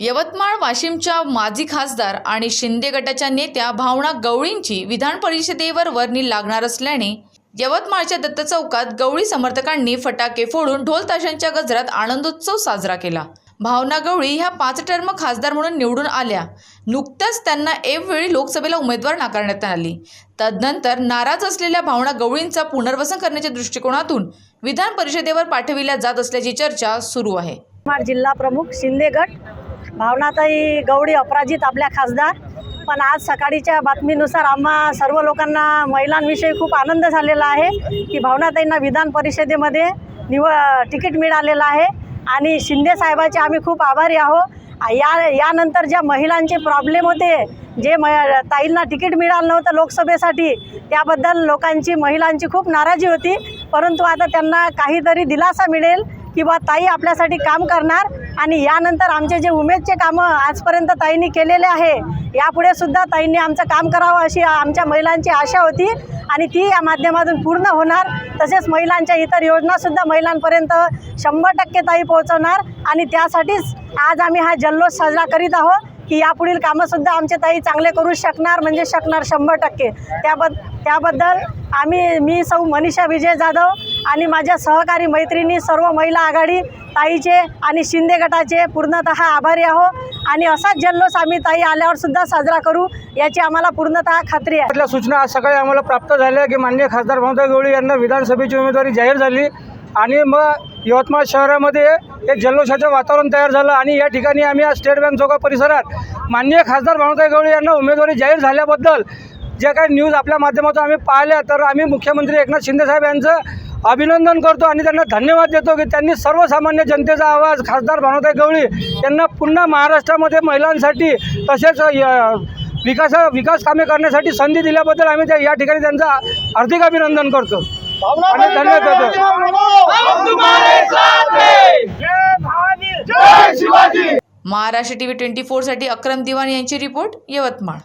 यवतमाळ वाशिमच्या माजी खासदार आणि शिंदे गटाच्या नेत्या भावना गवळींची विधान परिषदेवर वर्णी लागणार असल्याने यवतमाळच्या दत्त चौकात गवळी समर्थकांनी फटाके फोडून ढोल ताशांच्या गजरात आनंदोत्सव साजरा केला. भावना गवळी ह्या पाच टर्म खासदार म्हणून निवडून आल्या. नुकत्याच त्यांना वेळी लोकसभेला उमेदवार नाकारण्यात आली. तदनंतर नाराज असलेल्या भावना गवळींचा पुनर्वसन करण्याच्या दृष्टिकोनातून विधान परिषदेवर पाठविल्या जात असल्याची चर्चा सुरू आहे. जिल्हा प्रमुख शिंदे गट भावनाताई गवडी अपराजित आपल्या खासदार. पण आज सकाळीच्या बातमीनुसार आम्हा सर्व लोकांना महिलांविषयी खूप आनंद झालेला आहे की भावनाताईंना विधान परिषदेमध्ये निव तिकीट मिळालेलं आहे. आणि शिंदे साहेबाचे आम्ही खूप आभारी आहो या यानंतर ज्या महिलांचे प्रॉब्लेम होते जे म ताईंना तिकीट मिळालं नव्हतं लोकसभेसाठी त्याबद्दल लोकांची महिलांची खूप नाराजी होती. परंतु आता त्यांना काहीतरी दिलासा मिळेल. किंवा ताई आपल्यासाठी काम करणार आणि यानंतर आमचे जे उमेदचे कामं आजपर्यंत ताईंनी केलेले आहे यापुढे सुद्धा ताईंनी आमचं काम करावं अशी आमच्या महिलांची आशा होती आणि ती या माध्यमातून पूर्ण होणार. तसेच महिलांच्या इतर योजनासुद्धा महिलांपर्यंत शंभर टक्के ताई पोहोचवणार आणि त्यासाठीच आज आम्ही हा जल्लोष साजरा करीत आहोत की यापुढील कामंसुद्धा आमचे ताई चांगले करू शकणार म्हणजे शकणार शंभर टक्के. त्याबद त्याबद्दल आम्ही मी सौ मनीषा विजय जाधव आणि माझ्या सहकारी मैत्रिणी सर्व महिला आघाडी ताईचे आणि शिंदे गटाचे पूर्णतः आभारी आहो. आणि असाच जल्लोष आम्ही ताई आल्यावर सुद्धा साजरा करू याची आम्हाला पूर्णतः खात्री आहे. आपल्या सूचना आज सकाळी आम्हाला प्राप्त झाल्या की माननीय खासदार ममता गवळी यांना विधानसभेची उमेदवारी जाहीर झाली. आणि मग यवतमाळ शहरामध्ये एक जल्लोषाचं वातावरण तयार झालं आणि या ठिकाणी आम्ही आज स्टेट बँक चौका परिसरात माननीय खासदार भाऊताई गवळी यांना उमेदवारी जाहीर झाल्याबद्दल जे काही न्यूज आपल्या माध्यमातून आम्ही पाहिल्या तर आम्ही मुख्यमंत्री एकनाथ शिंदेसाहेब यांचं अभिनंदन करतो आणि त्यांना धन्यवाद देतो की त्यांनी सर्वसामान्य जनतेचा आवाज खासदार भानुताई गवळी यांना पुन्हा महाराष्ट्रामध्ये महिलांसाठी तसेच य- विकास विकास कामे करण्यासाठी संधी दिल्याबद्दल आम्ही त्या या ठिकाणी त्यांचं हार्दिक अभिनंदन करतो. आणि धन्यवाद देतो. महाराष्ट्र टीव्ही ट्वेंटी फोरसाठी अक्रम दिवाण यांची रिपोर्ट यवतमाळ.